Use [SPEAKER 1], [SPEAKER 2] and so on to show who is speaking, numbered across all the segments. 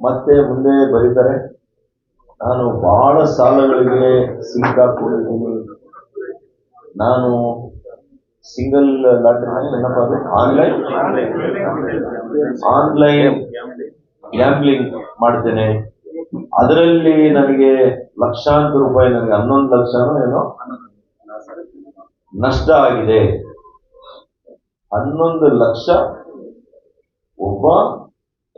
[SPEAKER 1] ಮತ್ತೆ ಮುಂದೆ ಬರೀತಾರೆ ನಾನು ಬಹಳ ಸಾಲಗಳಿಗೆ ಸಿಕ್ಕಾಕೊಂಡಿದ್ದೀನಿ ನಾನು single lottery online? Online gambling ಮಾಡ್ತೇನೆ. ಅದರಲ್ಲಿ ನನಗೆ ಲಕ್ಷಾಂತರ ರೂಪಾಯಿ, ನನಗೆ ಹನ್ನೊಂದು ಲಕ್ಷ ಏನೋ ನಷ್ಟ ಆಗಿದೆ. ಹನ್ನೊಂದು ಲಕ್ಷ ಒಬ್ಬ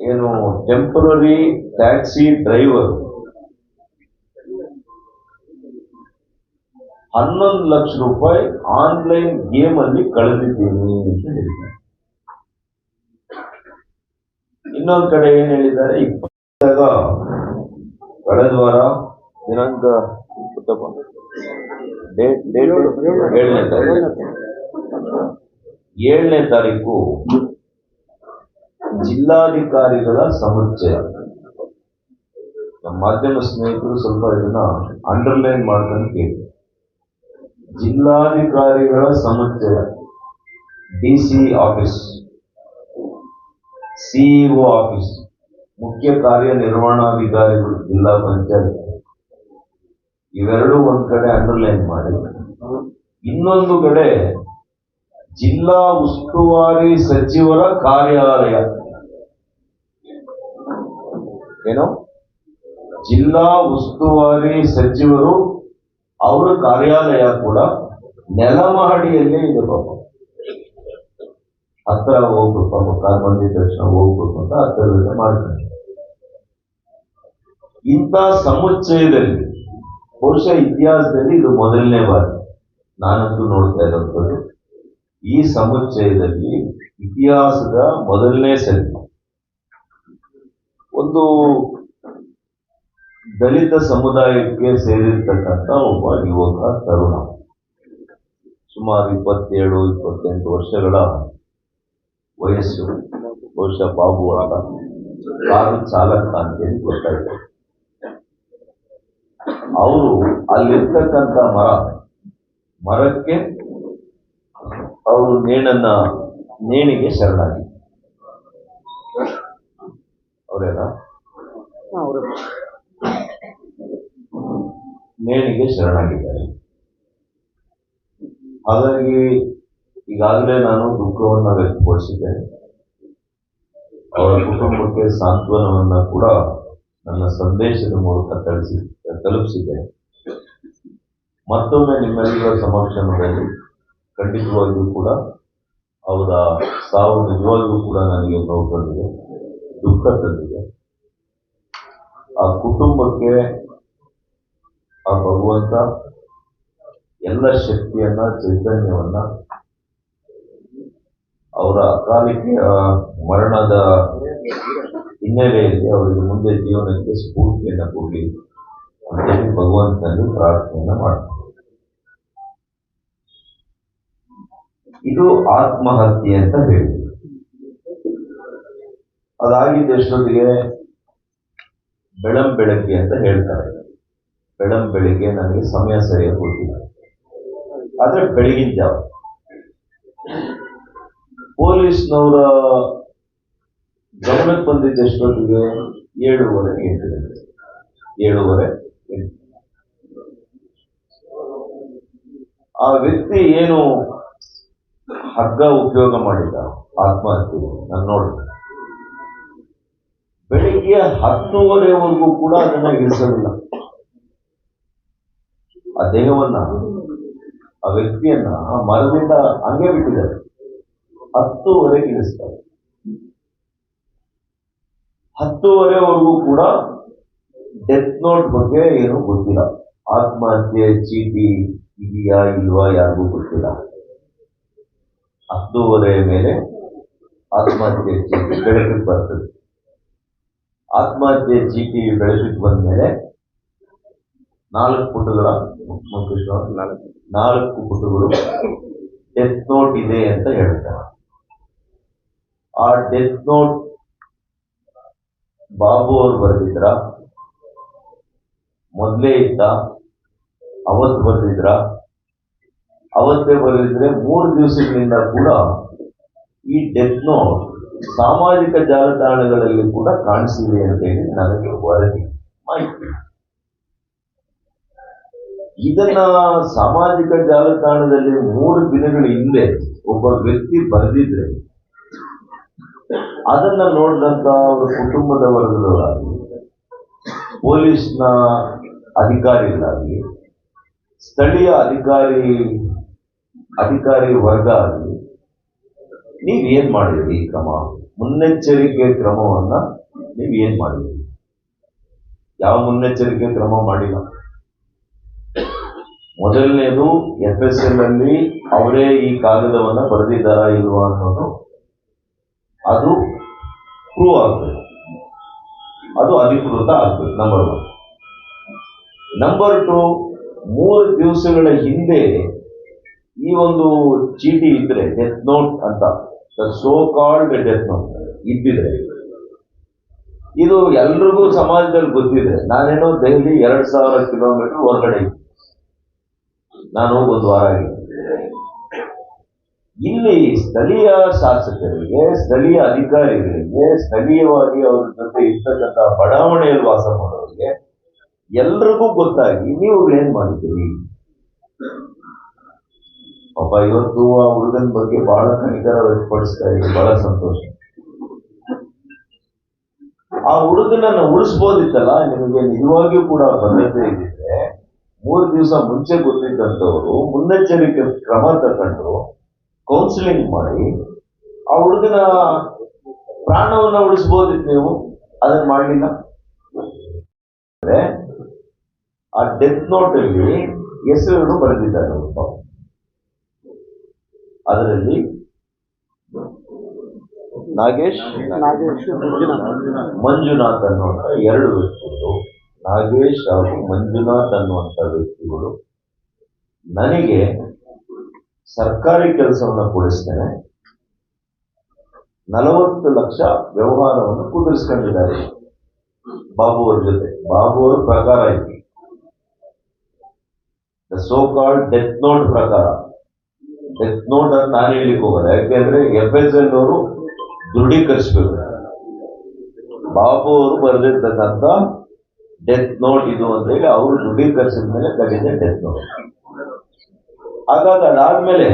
[SPEAKER 1] ಏನು ಟೆಂಪರರಿ ಟ್ಯಾಕ್ಸಿ ಡ್ರೈವರ್ ಹನ್ನೊಂದು ಲಕ್ಷ ರೂಪಾಯಿ ಆನ್ಲೈನ್ ಗೇಮ್ ಅಲ್ಲಿ ಕಳೆದಿದ್ದೀನಿ ಅಂತ ಹೇಳಿದ್ದಾರೆ. ಇನ್ನೊಂದು ಕಡೆ ಏನ್ ಹೇಳಿದ್ದಾರೆ? ಇಪ್ಪತ್ತಾಗ ಕಳೆದ ವಾರ ದಿನಾಂಕ ಏಳನೇ ತಾರೀಕು. ಏಳನೇ ತಾರೀಕು ಜಿಲ್ಲಾಧಿಕಾರಿಗಳ ಸಮುಚ್ಚಯ. ನಮ್ಮ ಮಾಧ್ಯಮ ಸ್ನೇಹಿತರು ಸ್ವಲ್ಪ ಇದನ್ನ ಅಂಡರ್ಲೈನ್ ಮಾಡ್ಕೊಂಡು ಕೇಳಿ. ಜಿಲ್ಲಾಧಿಕಾರಿಗಳ ಸಮುಚ್ಚಯ. D C office. CEO office. ಮುಖ್ಯ ಕಾರ್ಯನಿರ್ವಹಣಾಧಿಕಾರಿಗಳು, ಜಿಲ್ಲಾ ಪಂಚಾಯತ್. ಇವೆರಡೂ ಒಂದ್ ಕಡೆ ಅಂಡರ್ಲೈನ್ ಮಾಡಿ. ಇನ್ನೊಂದು ಕಡೆ ಜಿಲ್ಲಾ ಉಸ್ತುವಾರಿ ಸಚಿವರ ಕಾರ್ಯಾಲಯ. ಏನು? ಜಿಲ್ಲಾ ಉಸ್ತುವಾರಿ ಸಚಿವರು ಅವರ ಕಾರ್ಯಾಲಯ ಕೂಡ ನೆಲಮಹಡಿಯಲ್ಲೇ ಇದೆ ಪಾಪ. ಹತ್ರ ಹೋಗ್ಬೇಕು ಪಾಪ ಕಾರ್ ಬಂದಿದ ತಕ್ಷಣ ಹೋಗ್ಬೇಕು ಅಂತ ಹತ್ತಿರದಲ್ಲೇ ಮಾಡ್ತಾರೆ. ಇಂಥ ಸಮುಚ್ಚಯದಲ್ಲಿ, ಪುರುಷ ಇತಿಹಾಸದಲ್ಲಿ ಇದು ಮೊದಲನೇ ಬಾರಿ. ನಾನಂತೂ ನೋಡ್ತಾ ಇರೋದು. ಈ ಸಮುಚ್ಚಯದಲ್ಲಿ ಇತಿಹಾಸದ ಮೊದಲನೇ ಸರಿ ಒಂದು ದಲಿತ ಸಮುದಾಯಕ್ಕೆ ಸೇರಿರ್ತಕ್ಕಂಥ ಒಬ್ಬ ಯುವಕ ತರುಣ. ಸುಮಾರು ಇಪ್ಪತ್ತೇಳು, ಇಪ್ಪತ್ತೆಂಟು ವರ್ಷಗಳ ವಯಸ್ಸು ವರ್ಷ ಬಾಬು ಆಗ ಕಾರು ಚಾಲಕ ಅಂತೇಳಿ ಗೊತ್ತಾಯ್ತು. ಅವರು ಅಲ್ಲಿರ್ತಕ್ಕಂಥ ಮರ, ಮರಕ್ಕೆ ಅವರು ನೇಣನ್ನ ನೇಣಿಗೆ ಶರಣಾಗಿ ಅವರೇನಾ? ನೇಣಿಗೆ ಶರಣಾಗಿದ್ದಾರೆ. ಹಾಗಾಗಿ ಈಗಾಗಲೇ ನಾನು ದುಃಖವನ್ನ ವ್ಯಕ್ತಪಡಿಸಿದ್ದೇನೆ. ಅವರ ಕುಟುಂಬಕ್ಕೆ ಸಾಂತ್ವನವನ್ನ ಕೂಡ ನನ್ನ ಸಂದೇಶದ ಮೂಲಕ ತಳಿಸಿ ತಲುಪಿಸಿದೆ. ಮತ್ತೊಮ್ಮೆ ನಿಮ್ಮೆಲ್ಲರ ಸಮಕ್ಷಮದಲ್ಲಿ ಖಂಡಿತವಾಗಿಯೂ ಕೂಡ ಅವರ ಸಾವು ನಿಜವಾಗಿಯೂ ಕೂಡ ನನಗೆ ನೋವು ತಂದಿದೆ. ದುಃಖ ತಂದಿದೆ. ಆ ಕುಟುಂಬಕ್ಕೆ ಆ ಭಗವಂತ ಎಲ್ಲ ಶಕ್ತಿಯನ್ನ, ಚೈತನ್ಯವನ್ನ, ಅವರ ಅಕಾಲಿಕ ಮರಣದ ಹಿನ್ನೆಲೆಯಲ್ಲಿ ಅವರಿಗೆ ಮುಂದೆ ಜೀವನಕ್ಕೆ ಸ್ಫೂರ್ತಿಯನ್ನ ಕೊಡಲಿ ಅಂತೇಳಿ ಭಗವಂತನಲ್ಲಿ ಪ್ರಾರ್ಥನೆಯನ್ನ ಮಾಡ್ತಾರೆ. ಇದು ಆತ್ಮಹತ್ಯೆ ಅಂತ ಹೇಳಿ ಅದಾಗಿದ್ದ ಎಷ್ಟೊತ್ತಿಗೆ ಬೆಳಂ ಬೆಳಗ್ಗೆ ಅಂತ ಹೇಳ್ತಾರೆ. ಬೆಳಂ ಬೆಳಗ್ಗೆ ನನಗೆ ಸಮಯ ಸರಿಯಾಗಿ ಗೊತ್ತಿಲ್ಲ. ಆದ್ರೆ ಬೆಳಗಿನ ಜಾವ. ಪೊಲೀಸ್ನವರ ಗಮನಕ್ಕೆ ಬಂದಿದ್ದ ಎಷ್ಟೊತ್ತಿಗೆ ಏಳುವರೆ ಎಂಟು ಗಂಟೆ. ಏಳುವರೆ ಆ ವ್ಯಕ್ತಿ ಏನು ಹಗ್ಗ ಉಪಯೋಗ ಮಾಡಿದ ಆತ್ಮಹತ್ಯೆ ನಾನು ನೋಡಿದೆ. ಬೆಳಿಗ್ಗೆ ಹತ್ತುವರೆವರೆಗೂ ಕೂಡ ಅದನ್ನ ಇಳಿಸಲಿಲ್ಲ ಆ ದೇಹವನ್ನ, ಆ ವ್ಯಕ್ತಿಯನ್ನ ಮರದಿಂದ ಹಂಗೆ ಬಿಟ್ಟಿದ್ದಾರೆ. ಹತ್ತುವರೆಗೆ ಇಳಿಸ್ತಾರೆ. ಹತ್ತುವರೆವರೆಗೂ ಕೂಡ ಡೆತ್ ನೋಟ್ ಬಗ್ಗೆ ಏನು ಗೊತ್ತಿಲ್ಲ. ಆತ್ಮಹತ್ಯೆ, ಚೀಟಿ ಇದೆಯಾ ಇಲ್ವಾ ಯಾರಿಗೂ ಗೊತ್ತಿಲ್ಲ. ಹತ್ತೂವರೆ ಮೇಲೆ ಆತ್ಮಹತ್ಯೆ, ಚೀಟಿ ಬೆಳಕಿಗೆ ಬರ್ತದೆ. ಆತ್ಮಹತ್ಯೆ ಚೀಟಿ ಬೆಳಕಿಗೆ ಬಂದ ಮೇಲೆ ನಾಲ್ಕು ಪುಟಗಳ ನಾಲ್ಕು. ಪುಟಗಳು ಡೆತ್ ನೋಟ್ ಇದೆ ಅಂತ ಹೇಳ್ತಾರೆ ಆ ಡೆತ್ ನೋಟ್ ಬಾಬು ಅವರು ಬರೆದಿದ್ರ ಮೊದಲೇ ಇದ್ದ ಅವತ್ತು ಬರೆದಿದ್ರ ಅವತ್ತೇ ಬರೆದಿದ್ರೆ ಮೂರು ದಿವಸಗಳಿಂದ ಕೂಡ ಈ ಡೆತ್ ನೋಟ್ ಸಾಮಾಜಿಕ ಜಾಲತಾಣಗಳಲ್ಲಿ ಕೂಡ ಕಾಣಿಸಿವೆ ಅಂತ ಹೇಳಿ ನನಗೆ ವರದಿ ಮಾಹಿತಿ ಇದನ್ನ ಸಾಮಾಜಿಕ ಜಾಲತಾಣದಲ್ಲಿ ಮೂರು ದಿನಗಳ ಹಿಂದೆ ಒಬ್ಬ ವ್ಯಕ್ತಿ ಬರೆದಿದ್ರೆ, ಅದನ್ನ ನೋಡಿದಂತ ಅವರ ಕುಟುಂಬದ ವರ್ಗದವರಾಗಲಿ, ಪೊಲೀಸ್ನ ಅಧಿಕಾರಿಗಳಾಗಲಿ, ಸ್ಥಳೀಯ ಅಧಿಕಾರಿ ಅಧಿಕಾರಿ ವರ್ಗ ಆಗಲಿ ನೀವ್ ಏನ್ ಮಾಡಿದ್ರಿ ಈ ಕ್ರಮ? ಮುನ್ನೆಚ್ಚರಿಕೆ ಕ್ರಮವನ್ನ ನೀವ್ ಏನ್ ಮಾಡಿದ್ರಿ? ಯಾವ ಮುನ್ನೆಚ್ಚರಿಕೆ ಕ್ರಮ ಮಾಡಿಲ್ಲ? ಮೊದಲನೇದು ಎಫ್ ಎಸ್ ಎಲ್ ಅಲ್ಲಿ ಅವರೇ ಈ ಕಾಗದವನ್ನ ಬರೆದಿದ್ದಾರಾ ಇಲ್ವಾ ಅನ್ನೋದು ಅದು ಪ್ರೂವ್ ಆಗ್ಬೇಕು. ಅದು ಅಧಿಕೃತ ಆಗ್ಬೇಕು ನಂಬರ್ ಒನ್ ನಂಬರ್ ಟು ಮೂರು ದಿವಸಗಳ ಹಿಂದೆ ಈ ಒಂದು ಚೀಟಿ ಇದ್ರೆ ಡೆತ್ ನೋಟ್ ಅಂತ ಸೋ ಕಾಲ್ಡ್ ಡೆತ್ ನೋಟ್ ಇದ್ದಿದ್ರೆ ಇದು ಎಲ್ರಿಗೂ ಸಮಾಜದಲ್ಲಿ ಗೊತ್ತಿದೆ. ನಾನೇನೋ ದೆಹಲಿ ಎರಡ್ ಸಾವಿರ ಕಿಲೋಮೀಟರ್ ಹೊರಗಡೆ ನಾನು ಒಂದು ವಾರ ಇಲ್ಲಿ ಸ್ಥಳೀಯ ಶಾಸಕರಿಗೆ, ಸ್ಥಳೀಯ ಅಧಿಕಾರಿಗಳಿಗೆ, ಸ್ಥಳೀಯವಾಗಿ ಅವ್ರ ಜೊತೆ ಇರ್ತಕ್ಕಂಥ ಬಡಾವಣೆಯಲ್ಲಿ ವಾಸ ಮಾಡೋರಿಗೆ ಎಲ್ರಿಗೂ ಗೊತ್ತಾಗಿ ನೀವು ಏನ್ ಮಾಡಿದ್ದೀರಿ? ಪಾಪ, ಇವತ್ತು ಆ ಹುಡುಗನ ಬಗ್ಗೆ ಬಹಳ ಕನಿಕರ ವ್ಯಕ್ತಪಡಿಸ್ತಾ ಇದೆ ಬಹಳ ಸಂತೋಷ. ಆ ಹುಡುಗನನ್ನ ಉಳಿಸ್ಬೋದಿತ್ತಲ್ಲ, ನಿಮಗೆ ನಿಜವಾಗಿಯೂ ಕೂಡ ಬದ್ಧತೆ ಇದ್ದಿದ್ರೆ, ಮೂರು ದಿವಸ ಮುಂಚೆ ಗೊತ್ತಿದ್ದಂಥವ್ರು ಮುನ್ನೆಚ್ಚರಿಕೆ ಕ್ರಮ ತಗೊಂಡು ಕೌನ್ಸಿಲಿಂಗ್ ಮಾಡಿ, ಆ ಹುಡುಗನ ಪ್ರಾಣವನ್ನ ಉಳಿಸ್ಬೋದಿತ್ತು ನೀವು? ಅದನ್ನ ಮಾಡಲಿಲ್ಲ? ಆ ಡೆತ್ ನೋಟ್ ಅಲ್ಲಿ ಹೆಸರುಗಳು ಬರೆದಿದ್ದಾರೆ. ಅದರಲ್ಲಿ ನಾಗೇಶ್
[SPEAKER 2] ನಾಗೇಶ್ ಮಂಜುನಾಥ್.
[SPEAKER 1] ಮಂಜುನಾಥ್ ಅನ್ನುವಂಥ ಎರಡು ವ್ಯಕ್ತಿಗಳು ನಾಗೇಶ್ ಹಾಗೂ ಮಂಜುನಾಥ್ ಅನ್ನುವಂಥ ವ್ಯಕ್ತಿಗಳು ನನಗೆ ಸರ್ಕಾರಿ ಕೆಲಸವನ್ನು ಕೊಡಿಸ್ತೇನೆ. ನಲವತ್ತು ಲಕ್ಷ ವ್ಯವಹಾರವನ್ನು ಕುದುರಿಸ್ಕೊಂಡಿದ್ದಾರೆ ಬಾಬು ಅವ್ರ ಜೊತೆ. ಬಾಬು ಅವ್ರ ಪ್ರಕಾರ ಇದು. ಸೋ ಕಾಲ್ಡ್ ಡೆತ್ ನೋಟ್ ಪ್ರಕಾರ. ಡೆತ್ ನೋಟ್ ಅಂತ ನಾನು ಹೇಳಿಕ್ ಹೋಗಲ್ಲ ಯಾಕೆಂದ್ರೆ ಎಫ್ ಎಸ್ ಎನ್ ಅವರು ದೃಢೀಕರಿಸಬೇಕು. ಬಾಬು ಅವರು ಬರೆದಿರ್ತಕ್ಕಂಥ ಡೆತ್ ನೋಟ್ ಇದು ಅಂತ ಹೇಳಿ ಅವರು ದೃಢೀಕರಿಸಿದ ಮೇಲೆ ಕಡಿಮೆ ಡೆತ್ ನೋಟ್ ಹಾಗಾಗಿ ಅದಾದ್ಮೇಲೆ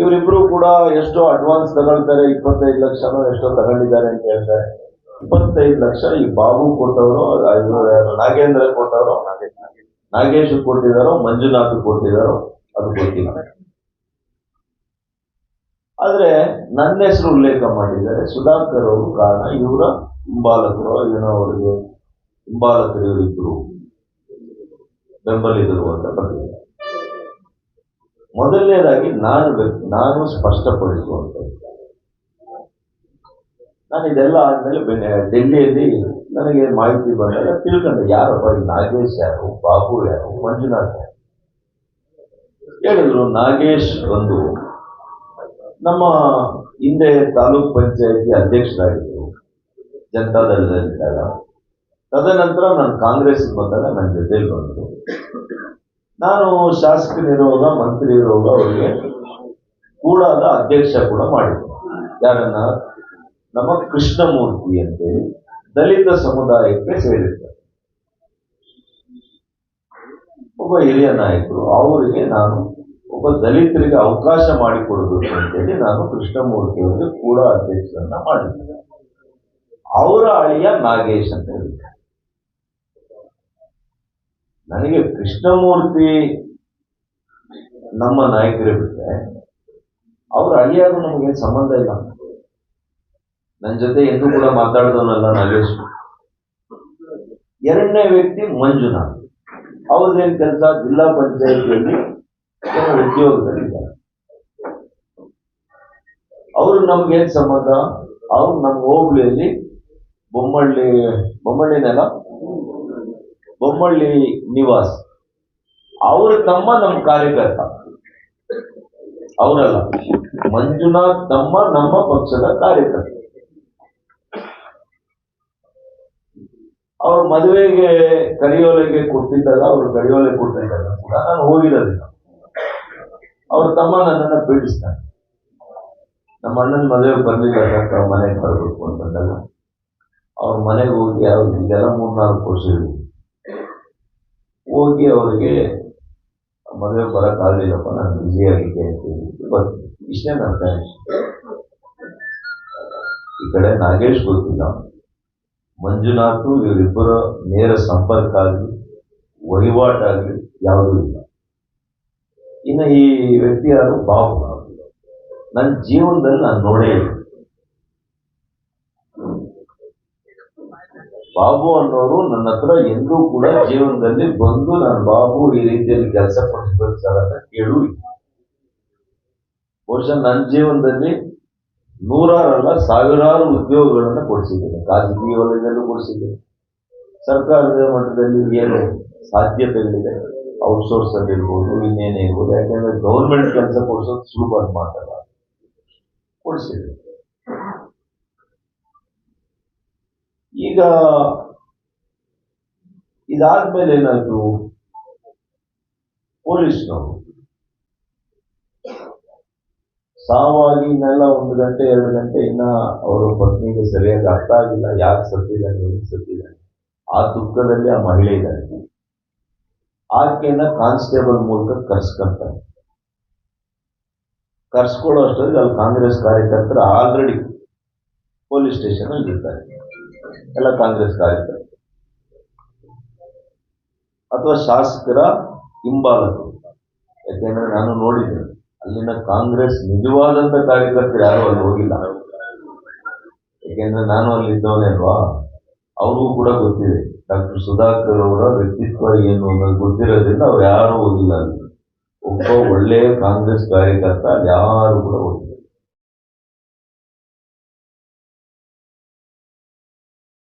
[SPEAKER 1] ಇವರಿಬ್ರು ಕೂಡ ಎಷ್ಟೋ ಅಡ್ವಾನ್ಸ್ ತಗೊಳ್ತಾರೆ, ಇಪ್ಪತ್ತೈದು ಲಕ್ಷನೋ ಎಷ್ಟೋ ತಗೊಂಡಿದ್ದಾರೆ ಅಂತ ಹೇಳ್ತಾರೆ. ಇಪ್ಪತ್ತೈದು ಲಕ್ಷ ಈ ಬಾಬು ಕೊಟ್ಟವರು ನಾಗೇಂದ್ರ ಕೊಟ್ಟವರು ನಾಗೇಂದ್ರ. ಕೊಟ್ಟವರು ನಾಗೇಶ್ ಕೊಟ್ಟಿದಾರೋ ಮಂಜುನಾಥ್ ಕೊಟ್ಟಿದಾರೋ ಅದು ಗೊತ್ತಿಲ್ಲ ಆದ್ರೆ ನನ್ನ ಹೆಸರು ಉಲ್ಲೇಖ ಮಾಡಿದ್ದಾರೆ. ಸುಧಾಕರ್ ಅವರು ಕಾರಣ ಇವರ ಹಿಂಬಾಲಕರು, ಏನೋ ಅವರಿಗೆ ಹಿಂಬಾಲಕರು ಇವರಿಬ್ರು ಬೆಂಬಲಿಗರು ಅಂತ ಬಂದಿದ್ದಾರೆ ಮೊದಲನೇದಾಗಿ ನಾನು ನಾನು ಸ್ಪಷ್ಟಪಡಿಸುವಂಥದ್ದು ನಾನು ಇದೆಲ್ಲ ಆದಮೇಲೆ ಡೆಲ್ಲಿಯಲ್ಲಿ ನನಗೆ ಮಾಹಿತಿ ಬಂದಾಗ ತಿಳ್ಕೊಂಡೆ. ಯಾರಪ್ಪ ಈ ನಾಗೇಶ್ ಯಾರು, ಬಾಬು ಯಾರು, ಮಂಜುನಾಥ್ ಯಾರು? ಹೇಳಿದ್ರು, ನಾಗೇಶ್ ಬಂದು ನಮ್ಮ ಹಿಂದೆ ತಾಲೂಕ್ ಪಂಚಾಯತಿ ಅಧ್ಯಕ್ಷರಾಗಿದ್ದರು. ಜನತಾದಳದಲ್ಲಿದ್ದಾಗ ತದನಂತರ ನಾನು ಕಾಂಗ್ರೆಸ್ ಬಂದಾಗ ನನ್ನ ಜೊತೆಲಿ ಬಂದರು. ನಾನು ಶಾಸಕನಿರುವಾಗ ಮಂತ್ರಿ ಇರುವಾಗ ಅವರಿಗೆ ಕೂಡಾದ ಅಧ್ಯಕ್ಷ ಕೂಡ ಮಾಡಿದ್ದೆ. ಯಾರನ್ನ? ನಮ್ಮ ಕೃಷ್ಣಮೂರ್ತಿ ಅಂತೇಳಿ ದಲಿತ ಸಮುದಾಯಕ್ಕೆ ಸೇರಿದ್ದಾರೆ. ಒಬ್ಬ ಹಿರಿಯ ನಾಯಕರು, ಅವರಿಗೆ ನಾನು ಒಬ್ಬ ದಲಿತರಿಗೆ ಅವಕಾಶ ಮಾಡಿಕೊಡಬೇಕು ಅಂತೇಳಿ ನಾನು ಕೃಷ್ಣಮೂರ್ತಿ ಅವರಿಗೆ ಕೂಡ ಅಧ್ಯಕ್ಷರನ್ನ ಮಾಡಿದ್ದೆ ಅವರ ಅಳಿಯ ನಾಗೇಶ್ ಅಂತ ಹೇಳಿದ್ದೆ ನನಗೆ ಕೃಷ್ಣಮೂರ್ತಿ ನಮ್ಮ ನಾಯಕರೇ ಬಿಟ್ಟರೆ ಅವ್ರ ಅಳಿಯಾಗೂ ನಮಗೇನು ಸಂಬಂಧ ಇಲ್ಲ? ನನ್ನ ಜೊತೆ ಎಂದೂ ಕೂಡ ಮಾತಾಡಿದವನಲ್ಲ ನಾಗೇಶ್ ಎರಡನೇ ವ್ಯಕ್ತಿ ಮಂಜುನಾಥ್. ಅವ್ರದ್ದೇನು ಕೆಲಸ ಜಿಲ್ಲಾ ಪಂಚಾಯತಿಯಲ್ಲಿ ಉದ್ಯೋಗದಲ್ಲಿದ್ದಾರೆ ಅವರು ನಮ್ಗೇನ್ ಸಂಬಂಧ? ಅವ್ರು ನಮ್ಮ ಹೋಬಳಿಯಲ್ಲಿ ಬೊಮ್ಮಳ್ಳಿ ಬೊಮ್ಮಳ್ಳಿನೆಲ್ಲ ಬೊಮ್ಮಳ್ಳಿ ನಿವಾಸ್. ಅವ್ರ ತಮ್ಮ ನಮ್ಮ ಕಾರ್ಯಕರ್ತ. ಅವರಲ್ಲ. ಮಂಜುನಾಥ್ ತಮ್ಮ ನಮ್ಮ ಪಕ್ಷದ ಕಾರ್ಯಕರ್ತ. ಅವ್ರ ಮದುವೆಗೆ ಕರಿಯೋಲೆಗೆ ಕೊಟ್ಟಿದ್ದಾಗ ಅವ್ರು ಕರಿಯೋಲೆ ಕೊಡ್ತಿದ್ದಾಗ ಕೂಡ ನಾನು ಹೋಗಿರೋದಿಲ್ಲ. ಅವ್ರ ತಮ್ಮ ನನ್ನನ್ನು ಪೀಡಿಸ್ತಾನೆ ನಮ್ಮ ಅಣ್ಣನ ಮದುವೆ ಬಂದಿದ್ದಾಗ ಮನೆಗೆ ಬರಬೇಕು ಅಂತಂದಾಗ ಅವ್ರ ಮನೆಗೆ ಹೋಗಿ ಅವ್ರಿಗೆ ಇದೆಲ್ಲ ಮೂರ್ನಾಲ್ಕು ವರ್ಷ. ಹೋಗಿ ಅವರಿಗೆ ಮದುವೆ ಬರೋಕ್ಕಾಗಲಿಲ್ಲಪ್ಪ ನಾನು ಬ್ಯುಸಿ ಆಗಿದ್ದೆ ಅಂತ ಹೇಳಿ ಬರ್ತೀನಿ ಇಷ್ಟೇ ನನ್ನ ಈ ಕಡೆ ನಾಗೇಶ್ ಗೊತ್ತಿಲ್ಲ. ಮಂಜುನಾಥ್ ಇವರಿಬ್ಬರ ನೇರ ಸಂಪರ್ಕ ಆಗಲಿ ವಹಿವಾಟಾಗಲಿ ಯಾವುದೂ ಇಲ್ಲ. ಇನ್ನು ಈ ವ್ಯಕ್ತಿ ಯಾರು? ಬಾಬು. ನನ್ನ ಜೀವನದಲ್ಲಿ ನಾನು ನೋಡೇ ಬಾಬು ಅನ್ನೋರು ನನ್ನ ಹತ್ರ ಎಂದೂ ಕೂಡ ಜೀವನದಲ್ಲಿ ಬಂದು ನಾನು ಬಾಬು ಈ ರೀತಿಯಲ್ಲಿ ಕೆಲಸ ಕೊಡಿಸ್ಬೇಕು ಸರ್ ಅಂತ ಕೇಳೂ ಬಹುಶಃ ನನ್ನ ಜೀವನದಲ್ಲಿ ನೂರಾರಲ್ಲ ಸಾವಿರಾರು ಉದ್ಯೋಗಗಳನ್ನು ಕೊಡಿಸಿದ್ದೇನೆ ಖಾಸಗಿ ವಲಯದಲ್ಲೂ ಕೊಡಿಸಿದ್ದೇನೆ ಸರ್ಕಾರದ ಮಟ್ಟದಲ್ಲಿ ಏನು ಸಾಧ್ಯತೆಗಳಿದೆ? ಔಟ್ಸೋರ್ಸ್ ಅಲ್ಲಿ ಇರ್ಬೋದು, ಇನ್ನೇನೇ ಇರ್ಬೋದು. ಯಾಕೆಂದ್ರೆ ಗೌರ್ಮೆಂಟ್ ಕೆಲಸ ಕೊಡಿಸೋದು ಸುಲಭ ಮಾತಲ್ಲ ಕೊಡಿಸಿದೆ ಈಗ ಇದಾದ್ಮೇಲೆ ಏನಾಯ್ತು? ಪೊಲೀಸ್ನವರು. ಸಾವಾಗಿ ಇನ್ನೆಲ್ಲ ಒಂದು ಗಂಟೆ, ಎರಡು ಗಂಟೆ ಇನ್ನ ಅವರ ಪತ್ನಿಗೆ ಸರಿಯಾಗಿ ಅರ್ಥ ಆಗಿಲ್ಲ. ಯಾಕೆ ಸತ್ತಿದ್ದಾನೆ ಏನು ಸತ್ತಿದ್ದಾನೆ ಆ ದುಃಖದಲ್ಲಿ ಆ ಮಹಿಳೆ ಇದ್ದಾನೆ ಆಕೆಯನ್ನ ಕಾನ್ಸ್ಟೇಬಲ್ ಮೂಲಕ ಕರ್ಸ್ಕೊಂತಾರೆ ಕರ್ಸ್ಕೊಳ್ಳೋ ಅಷ್ಟರಲ್ಲಿ ಅಲ್ಲಿ ಕಾಂಗ್ರೆಸ್ ಕಾರ್ಯಕರ್ತರು ಆಲ್ರೆಡಿ ಪೊಲೀಸ್ ಸ್ಟೇಷನ್ ಅಲ್ಲಿ ಇರ್ತಾರೆ ಎಲ್ಲ ಕಾಂಗ್ರೆಸ್ ಕಾರ್ಯಕರ್ತರು. ಅಥವಾ ಶಾಸಕರ ಹಿಂಬಾಲಕರು. ಯಾಕೆಂದ್ರೆ ನಾನು ನೋಡಿದ್ದೇನೆ. ಅಲ್ಲಿನ ಕಾಂಗ್ರೆಸ್ ನಿಜವಾದಂತ ಕಾರ್ಯಕರ್ತರು ಯಾರು ಅಲ್ಲಿ ಹೋಗಿಲ್ಲ. ಯಾಕೆಂದ್ರೆ ನಾನು ಅಲ್ಲಿ ಇದ್ದವನೇ ಅಲ್ವಾ ಅವ್ರಿಗೂ ಕೂಡ ಗೊತ್ತಿದೆ. ಡಾಕ್ಟರ್ ಸುಧಾಕರ್ ಅವರ ವ್ಯಕ್ತಿತ್ವ ಏನು ಅನ್ನೋದು ಗೊತ್ತಿರೋದ್ರಿಂದ ಅವ್ರು ಯಾರು ಹೋಗಿಲ್ಲ ಅಲ್ಲಿ. ಒಬ್ಬ ಒಳ್ಳೆಯ ಕಾಂಗ್ರೆಸ್ ಕಾರ್ಯಕರ್ತ ಯಾರು ಕೂಡ ಹೋಗಿಲ್ಲ.